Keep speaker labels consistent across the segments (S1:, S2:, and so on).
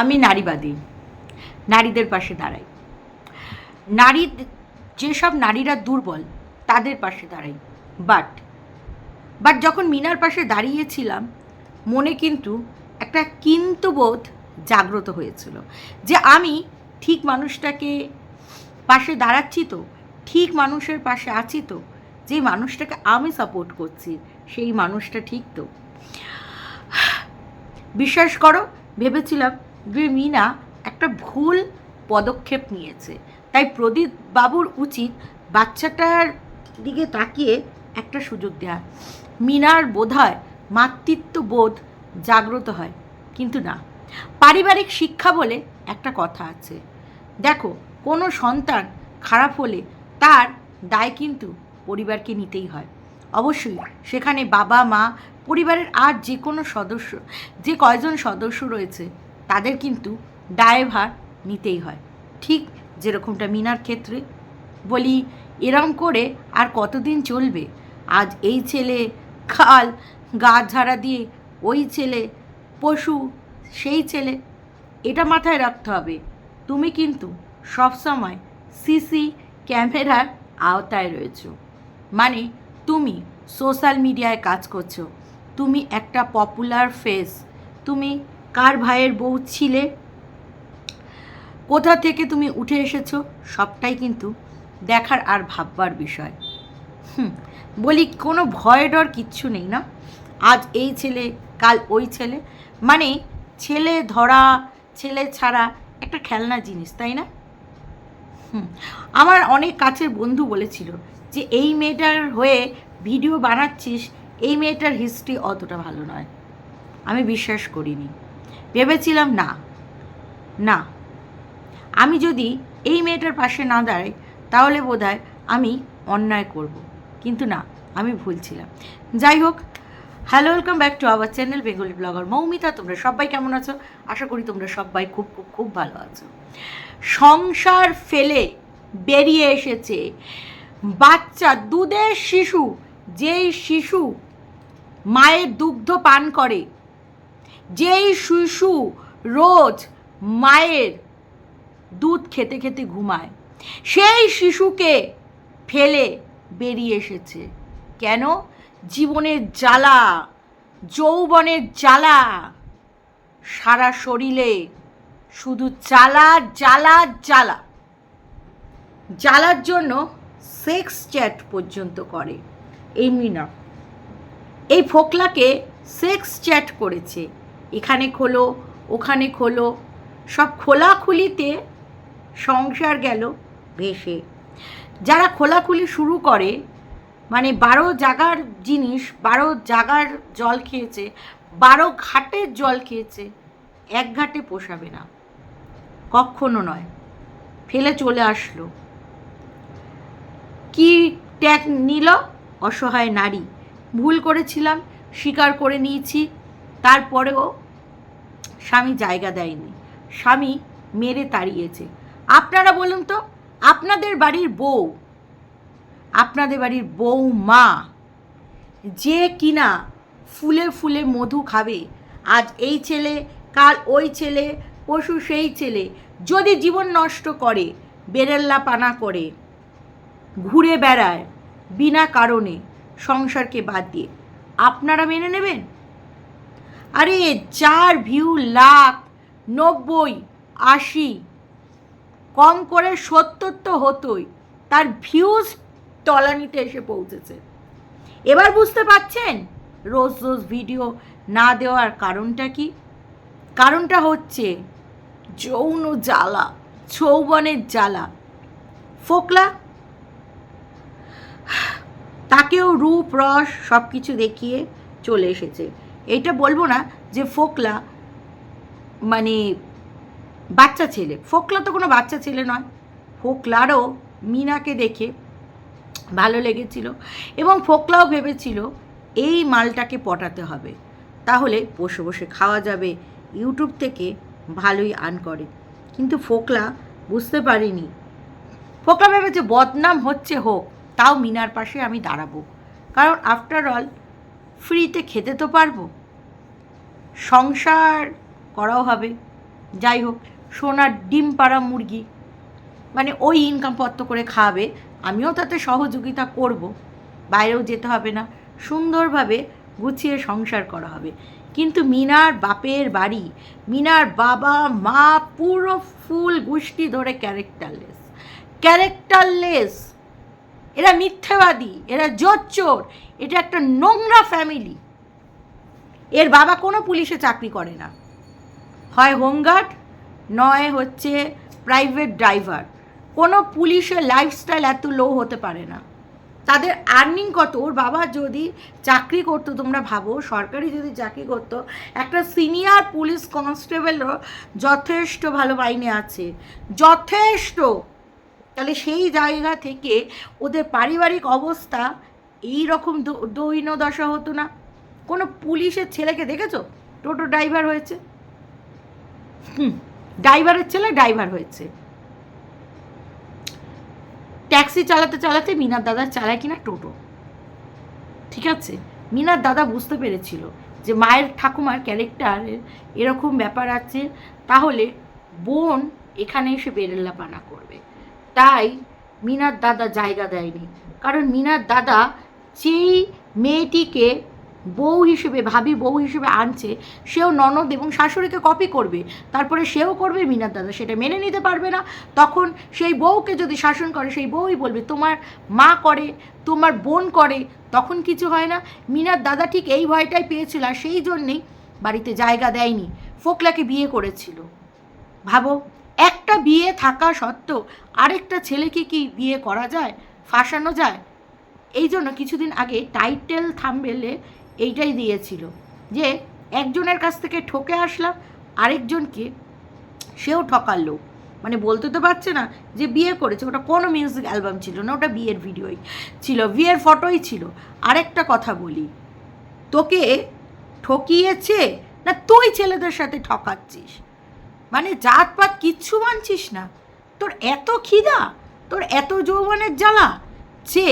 S1: আমি নারীবাদী। নারীদের পাশে দাঁড়াই। নারী, যেসব নারীরা দুর্বল, তাদের পাশে দাঁড়াই। বাট বাট যখন মিনার পাশে দাঁড়িয়েছিলাম, মনে কিন্তু একটা কিন্তু বোধ জাগ্রত হয়েছিল যে আমি ঠিক মানুষটাকে পাশে দাঁড়াচ্ছি তো, ঠিক মানুষের পাশে আছি তো, যে মানুষটাকে আমি সাপোর্ট করছি, সেই মানুষটা ঠিক তো। বিশ্বাস করো, ভেবেছিলাম মিনা একটা ভুল পদক্ষেপ নিয়েছে। তাই প্রদীপ বাবুর উচিত বাচ্চাটার দিকে তাকিয়ে একটা সুযোগ দেওয়া মিনার বোধ হয় মাতৃত্ব বোধ জাগ্রত হয়, কিন্তু না। পারিবারিক শিক্ষা বলে একটা কথা আছে। দেখো, কোনো সন্তান খারাপ হলে তার দায় কিন্তু পরিবারকে নিতেই হয়। অবশ্যই সেখানে বাবা, মা, পরিবারের আর যে কোনো সদস্য, যে কয়জন সদস্য রয়েছে তাদের কিন্তু দায়ভার নিতেই হয়। ঠিক যেরকমটা মিনার ক্ষেত্রে। বলি, এরম করে আর কতদিন চলবে? আজ এই ছেলে খাল গা ঝাড়া দিয়ে ওই ছেলে, পশু, সেই ছেলে, এটা মাথায় রাখতে হবে। তুমি কিন্তু সবসময় সিসি ক্যামেরার আওতায় রয়েছো। মানে তুমি সোশ্যাল মিডিয়ায় কাজ করছ। তুমি একটা পপুলার ফেস। তুমি কার ভাইয়ের বউ ছিলে? কোথা থেকে তুমি উঠে এসেছ? সবটাই কিন্তু দেখার আর ভাববার বিষয়। হুম, বলি কোনো ভয় ডর কিচ্ছু নেই না? আজ এই ছেলে, কাল ওই ছেলে। মানে ছেলে ধরা, ছেলে ছাড়া একটা খেলনা জিনিস, তাই না? হুম, আমার অনেক কাছের বন্ধু বলেছিল যে এই মেয়েটার হয়ে ভিডিও বানাচ্ছিস, এই মেয়েটার হিস্ট্রি অতটা ভালো নয়। আমি বিশ্বাস করিনি। ভেবেছিলাম না। না। আমি যদি এই মেয়েটার পাশে না দাঁড়াই, তাহলে বোধ আমি অন্যায় করব। কিন্তু না, আমি ভুলছিলাম যাই হোক, hello, welcome back to our channel Bengali blogger Moumita. তোমরা সবাই কেমন আছো? আশা করি তোমরা সবাই খুব খুব খুব ভালো আছো। সংসার ফেলে বেরিয়ে এসেছে বাচ্চা, দুধের শিশু। যেই শিশু মায়ের দুগ্ধ পান করে যেই শিশু রোজ মায়ের দুধ খেতে খেতে ঘুমায়, সেই শিশুকে ফেলে বেরিয়ে এসেছে। কেন? জীবনের জ্বালা, যৌবনের জ্বালা, সারা শরীরে শুধু জ্বালা জ্বালা জ্বালা। জ্বালার জন্য সেক্স চ্যাট পর্যন্ত করে, এই মিনা। এই ফোকলাকে সেক্স চ্যাট করেছে। এখানে খোলো, ওখানে খোলো। সব খোলাখুলিতে সংসার গেল ভেসে। যারা খোলাখুলি শুরু করে মানে বারো জাগার জিনিস, বারো জাগার জল খেয়েছে, বারো ঘাটের জল খেয়েছে, এক ঘাটে পোষাবে না। কখনো নয়, ফেলে চলে আসলো। কি ট্যাগ নিল? অসহায় নারী। ভুল করেছিলাম, স্বীকার করে নিয়েছি তারপরেও স্বামী জায়গা দেয়নি। স্বামী মেরে তাড়িয়েছে। আপনারা বলুন তো, আপনাদের বাড়ির বউ, আপনাদের বাড়ির বউ মা যে কিনা ফুলে ফুলে মধু খাবে, আজ এই ছেলে, কাল ওই ছেলে পশু সেই ছেলে, যদি জীবন নষ্ট করে, বেরেল্লা পানা করে, ঘুরে বেড়ায়, বিনা কারণে সংসারকে বাদ দিয়ে, আপনারা মেনে নেবেন? আরে যার ভিউ লাখ, নব্বই, আশি। কম করে সত্তর তো হতোই। তার ভিউজ তলানিতে এসে পৌঁছেছে। এবার বুঝতে পারছেন, রোজ রোজ ভিডিও না দেওয়ার কারণটা কি? কারণটা হচ্ছে যৌন জ্বালা, যৌবনের জ্বালা। ফোকলা, তাকেও রূপ, রস সব কিছু দেখিয়ে চলে এসেছে। এটা বলব না যে ফোকলা মানে বাচ্চা ছেলে। ফোকলা তো কোনো বাচ্চা ছেলে নয়। ফোকলারও মিনাকে দেখে ভালো লেগেছিল এবং ফোকলাও ভেবেছিল এই মালটাকে পটাতে হবে। তাহলে বসে বসে খাওয়া যাবে, ইউটিউব থেকে ভালোই আর্ন করে। কিন্তু ফোকলা বুঝতে পারিনি। ফোকলা ভেবেছে, বদনাম হচ্ছে হোক, তাও মিনার পাশে আমি দাঁড়াবো। কারণ আফটার অল ফ্রিতে খেতে তো পারব। সংসার করাও হবে। যাই হোক, সোনার ডিম পাড়া মুরগি মানে ওই ইনকাম পত্র করে খাওয়াবে আমিও তাতে সহযোগিতা করব, বাইরেও যেতে হবে না, সুন্দরভাবে গুছিয়ে সংসার করা হবে। কিন্তু মিনার বাপের বাড়ি, মিনার বাবা, মা পুরো ফুল গোষ্ঠী ধরে ক্যারেক্টারলেস। ক্যারেক্টারলেস! এরা মিথ্যাবাদী, এরা জোচ্চোর, এটা একটা নোংরা ফ্যামিলি এর বাবা কোনো পুলিশে চাকরি করে না। হয় হোমগার্ড, নয় হচ্ছে প্রাইভেট ড্রাইভার। কোনো পুলিশের লাইফস্টাইল এত লো হতে পারে না। তাদের আর্নিং কত? ওর বাবা যদি চাকরি করতো, তোমরা ভাবো, সরকারি যদি চাকরি করতো, একটা সিনিয়র পুলিশ কনস্টেবলও যথেষ্ট ভালো মাইনে আছে। যথেষ্ট! তাহলে সেই জায়গা থেকে ওদের পারিবারিক অবস্থা এই রকম দৈন্য দশা হতো না। কোনো পুলিশের ছেলেকে দেখেছ? টোটো ড্রাইভার হয়েছে। ড্রাইভারের ছেলে ড্রাইভার হয়েছে। ট্যাক্সি চালাতে চালাতে মিনার দাদা চালায় কিনা টোটো। ঠিক আছে? মিনার দাদা বুঝতে পেরেছিল যে মায়ের ঠাকুমার ক্যারেক্টারের এরকম ব্যাপার আছে, তাহলে বোন এখানে এসে বেরেল্লাপানা করবে। তাই মিনার দাদা জায়গা দেয়নি। কারণ মিনার দাদা যেই মেয়েটিকে বউ হিসেবে, ভাবি বউ হিসেবে আনছে, সেও ননদ এবং শাশুড়িকে কপি করবে, তারপরে সেও করবে মিনার দাদা, সেটা মেনে নিতে পারবে না। তখন সেই বউকে যদি শাসন করে, সেই বউই বলবে, তোমার মা করে, তোমার বোন করে। তখন কিছু হয় না। মিনার দাদা ঠিক এই ভয়টাই পেয়েছিল আর সেই জন্যেই বাড়িতে জায়গা দেয়নি। ফোকলাকে বিয়ে করেছিল। ভাবো, একটা বিয়ে থাকা সত্ত্বেও আরেকটা ছেলেকে কি বিয়ে করা যায়, ফাঁসানো যায়? এই জন্য কিছুদিন আগে টাইটেল থাম্বেলে এইটাই দিয়েছিল যে একজনের কাছ থেকে ঠকে আসলাম, আরেকজনকে সেও ঠকার লোক। মানে বলতে তো পারছে না যে বিয়ে করেছে, ওটা কোনো মিউজিক অ্যালবাম ছিল না, ওটা বিয়ের ভিডিওই ছিল, বিয়ের ফটোই ছিল। আরেকটা কথা বলি, তোকে ঠকিয়েছে না তুই ছেলেদের সাথে ঠকাচ্ছিস? মানে জাতপাত কিচ্ছু মানছিস না। তোর এত খিদা, তোর এত যৌবনের জ্বালা, যে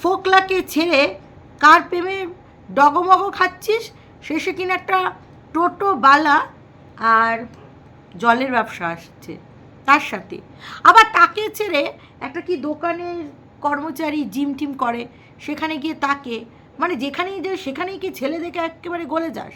S1: ফোকলাকে ছেড়ে কার প্রেমে ডগমগ খাচ্ছিস, শেষে কিনা একটা টোটো, বালা আর জলের ব্যবসা আসছে তার সাথে। আবার তাকে ছেড়ে একটা কি দোকানের কর্মচারী জিম টিম করে, সেখানে গিয়ে তাকে মানে যেখানেই যে, সেখানেই কি ছেলে দেখে একেবারে গলে যাস?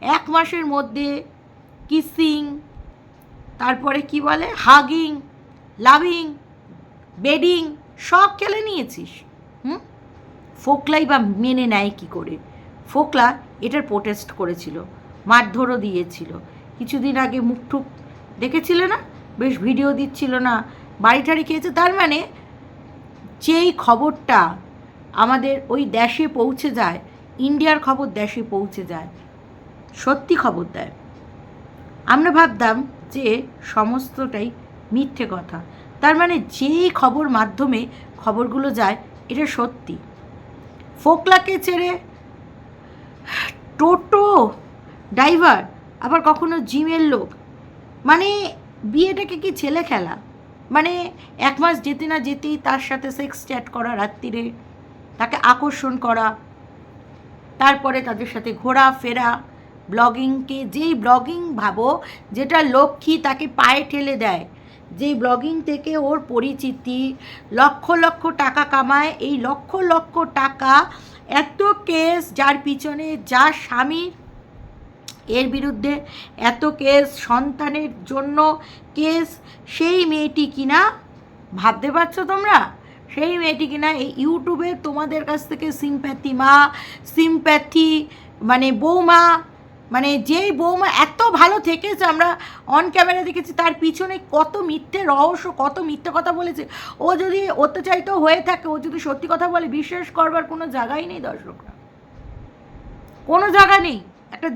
S1: এক মাসের মধ্যে কিসিং, তারপরে কি বলে? হাগিং, লাভিং, বেডিং, সব খেলে নিয়েছিস। হুম? ফোকলাই বা মেনে নেয় কি করে? ফোকলা এটার প্রোটেস্ট করেছিল, মারধরও দিয়েছিল। কিছুদিন আগে মুখ টুক দেখেছিলে না? বেশ ভিডিও দিচ্ছিল না। বাড়ি টাড়ি খেয়েছে তার মানে যেই খবরটা আমাদের ওই দেশে পৌঁছে যায়, ইন্ডিয়ার খবর দেশে পৌঁছে যায়, সত্যি খবর দেয়। আমরা ভাবতাম যে সমস্তটাই মিথ্যে কথা। তার মানে যেই খবর মাধ্যমে খবরগুলো যায়, এটা সত্যি। ফোকলাকে ছেড়ে টোটো, ড্রাইভার, আবার কখনো জিমের লোক। মানে বিয়েটাকে কি ছেলে খেলা? মানে এক মাস যেতে না যেতেই তার সাথে সেক্স চ্যাট করা রাত্রিরে, তাকে আকর্ষণ করা, তারপরে তাদের সাথে ঘোরা ফেরা ব্লগিংকে যেই ব্লগিং ভাবো, যেটা লক্ষ্মী তাকে পায়ে ঠেলে দেয় যেই ব্লগিং থেকে ওর পরিচিতি, লক্ষ লক্ষ টাকা কামায়, এই লক্ষ লক্ষ টাকা, এত কেস যার পিছনে যার স্বামী, এর বিরুদ্ধে এত কেস সন্তানের জন্য কেস সেই মেয়েটি কিনা? ভাবতে পারছ তোমরা? সেই মেয়েটি কিনা? এই ইউটিউবে তোমাদের কাছ থেকে সিম্প্যাথি মা সিম্প্যাথি মানে বৌমা মানে যেই বৌমা এত ভালো থেকেছে, আমরা অন ক্যামেরা দেখেছি, তার পিছনে কত মিথ্যে রহস্য, কত মিথ্যে কথা বলেছে। ও যদি অত্যাচারিত হয়ে থাকে, ও যদি সত্যি কথা বলে, বিশ্বাস করবার কোনো জায়গাই নেই দর্শকরা। কোনো জায়গা নেই। একটা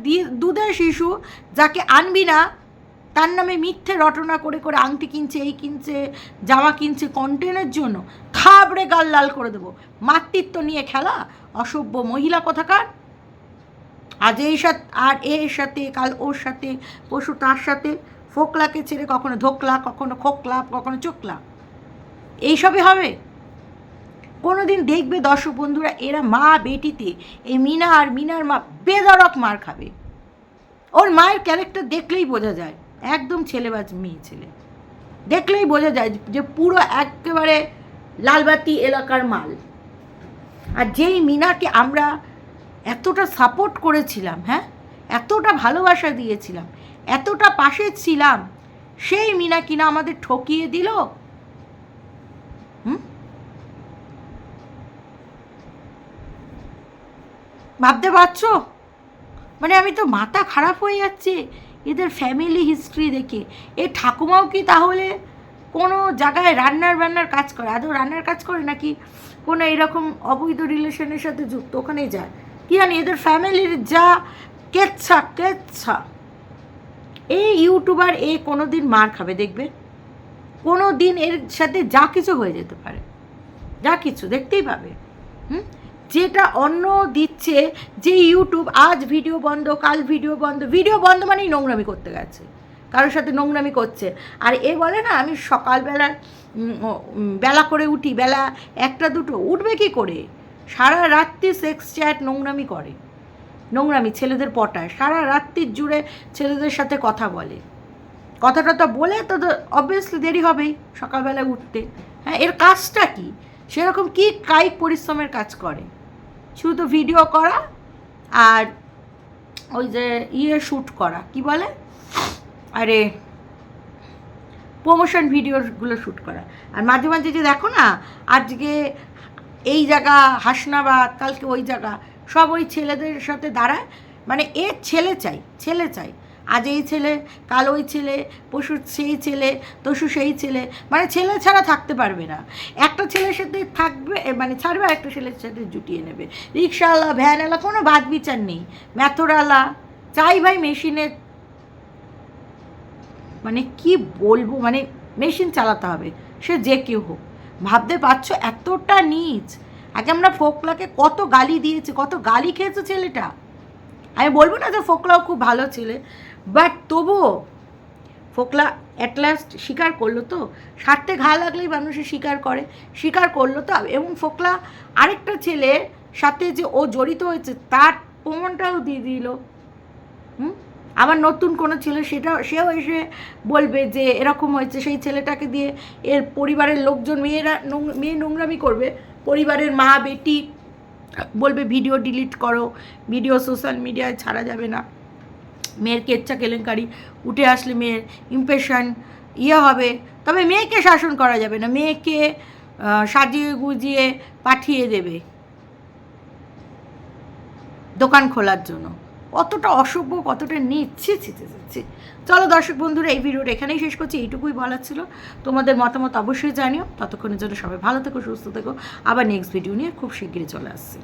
S1: দুধের শিশু যাকে আনবি না, তার নামে মিথ্যে রটনা করে করে আংটি কিনছে, এই কিনছে, জামা কিনছে কন্টেনের জন্য থাবড়ে গাল লাল করে দেবো। মাতৃত্ব নিয়ে খেলা, অসভ্য মহিলা কোথাকার আজ এই সাথে, আর এর সাথে, কাল ওর সাথে, পশু তার সাথে, ফোকলাকে ছেড়ে কখনো ধোকলা, কখনো খোকলা, কখনো চোকলা। এইসবই হবে। কোনো দিন দেখবে দর্শক বন্ধুরা, এরা মা বেটিতে এই মিনা আর মিনার মা বেদরক মার খাবে। ওর মায়ের ক্যারেক্টার দেখলেই বোঝা যায়। একদম ছেলেবাজ মেয়ে ছেলে। দেখলেই বোঝা যায় যে পুরো একেবারে লালবাতি এলাকার মাল। আর যেই মিনাকে আমরা এতটা সাপোর্ট করেছিলাম হ্যাঁ? এতটা ভালোবাসা দিয়েছিলাম, এতটা পাশে ছিলাম, সেই মিনা কিনা আমাদের ঠকিয়ে দিল। হুম? ভাবতে পারছ? মানে আমি তো মাথা খারাপ হয়ে যাচ্ছে এদের ফ্যামিলি হিস্ট্রি দেখে। এ ঠাকুমাও কি তাহলে কোনো জায়গায় রান্নার বান্নার কাজ করে? আদৌ রান্নার কাজ করে নাকি কোনো এরকম অবৈধ রিলেশনের সাথে যুক্ত? ওখানেই যায়। কি জানি, এদের ফ্যামিলির যা কেচ্ছা কেচ্ছা। এই ইউটিউবার এ কোনো দিন মার খাবে, দেখবে? কোনো দিন এর সাথে যা কিছু হয়ে যেতে পারে। যা কিছু, দেখতেই পাবে। হুম? যেটা অন্য দিচ্ছে, যে ইউটিউব আজ ভিডিও বন্ধ, কাল ভিডিও বন্ধ। ভিডিও বন্ধ মানেই নোংরামি করতে গেছে। কারোর সাথে নোংরামি করছে। আর এ বলে না, আমি সকালবেলা বেলা করে উঠি, বেলা একটা, দুটো, উঠবে কি করে? সারা রাত্রি সেক্স চ্যাট নোংরামি করে। নোংরামি, ছেলেদের পটায়। সারা রাত্রির জুড়ে ছেলেদের সাথে কথা বলে। কথাটা তো বলে তো অবভিয়াসলি দেরি হবেই সকালবেলা উঠতে। হ্যাঁ এর কাজটা কি? সেরকম কি কায়িক পরিশ্রমের কাজ করে? শুধু তো ভিডিও করা আর ওই যে ইয়ে শ্যুট করা, কি বলে? আরে প্রমোশন ভিডিওগুলো শ্যুট করা। আর মাঝে মাঝে যে দেখো না, আজকে এই জায়গা, হাসনাবাদ, কালকে ওই জায়গা, সব ওই ছেলেদের সাথে দাঁড়ায়। মানে এ ছেলে চাই ছেলে চাই। আজ এই ছেলে, কাল ওই ছেলে পশু সেই ছেলে তসু সেই ছেলে। মানে ছেলে ছাড়া থাকতে পারবে না। একটা ছেলের সাথে থাকবে মানে ছাড়বে একটা ছেলের সাথে জুটিয়ে নেবে। রিক্সাওয়ালা, ভ্যানওয়ালা, কোনো বাদ বিচার নেই। ম্যাথরওয়ালা চাই ভাই মেশিনের মানে কি বলব? মানে মেশিন চালাতে হবে। সে যে কেউ হোক। ভাবতে পারছ এতটা নিচ? আগে আমরা ফোকলাকে কত গালি দিয়েছি, কত গালি খেয়েছে ছেলেটা? আমি বলব না যে ফোকলাও খুব ভালো ছেলে বাট তবুও ফোকলা অ্যাট লাস্ট স্বীকার করল তো? স্বার্থে ঘা লাগলেই মানুষে স্বীকার করে স্বীকার করল তো? এবং ফোকলা আরেকটা ছেলের সাথে যে ও জড়িত হয়েছে, তার প্রমাণটাও দিয়ে দিল। হুম? আবার নতুন কোনো ছেলে সেটা সেও এসে বলবে যে এরকম হয়েছে, সেই ছেলেটাকে দিয়ে এর পরিবারের লোকজন, মেয়েরা মেয়ে নোংরামি করবে, পরিবারের মা, বেটি বলবে ভিডিও ডিলিট করো, ভিডিও সোশ্যাল মিডিয়ায় ছাড়া যাবে না। মেয়ের কেচ্ছা কেলেঙ্কারি, উঠে আসলে মেয়ের ইমপ্রেশন ইয়ে হবে, তবে মেয়েকে শাসন করা যাবে না, মেয়েকে সাজিয়ে গুজিয়ে পাঠিয়ে দেবে। দোকান খোলার জন্য। কতটা অসভ্য, কতটা নিচ্ছে ছিতে ছিচ্ছে চলো দর্শক বন্ধুরা, এই ভিডিওটা এখানেই শেষ করছি, এইটুকুই বলার ছিল। তোমাদের মতামত অবশ্যই জানিও। ততক্ষণের জন্য সবাই ভালো থেকো, সুস্থ থেকো। আবার নেক্সট ভিডিও নিয়ে খুব শিগগিরই চলে আসছি।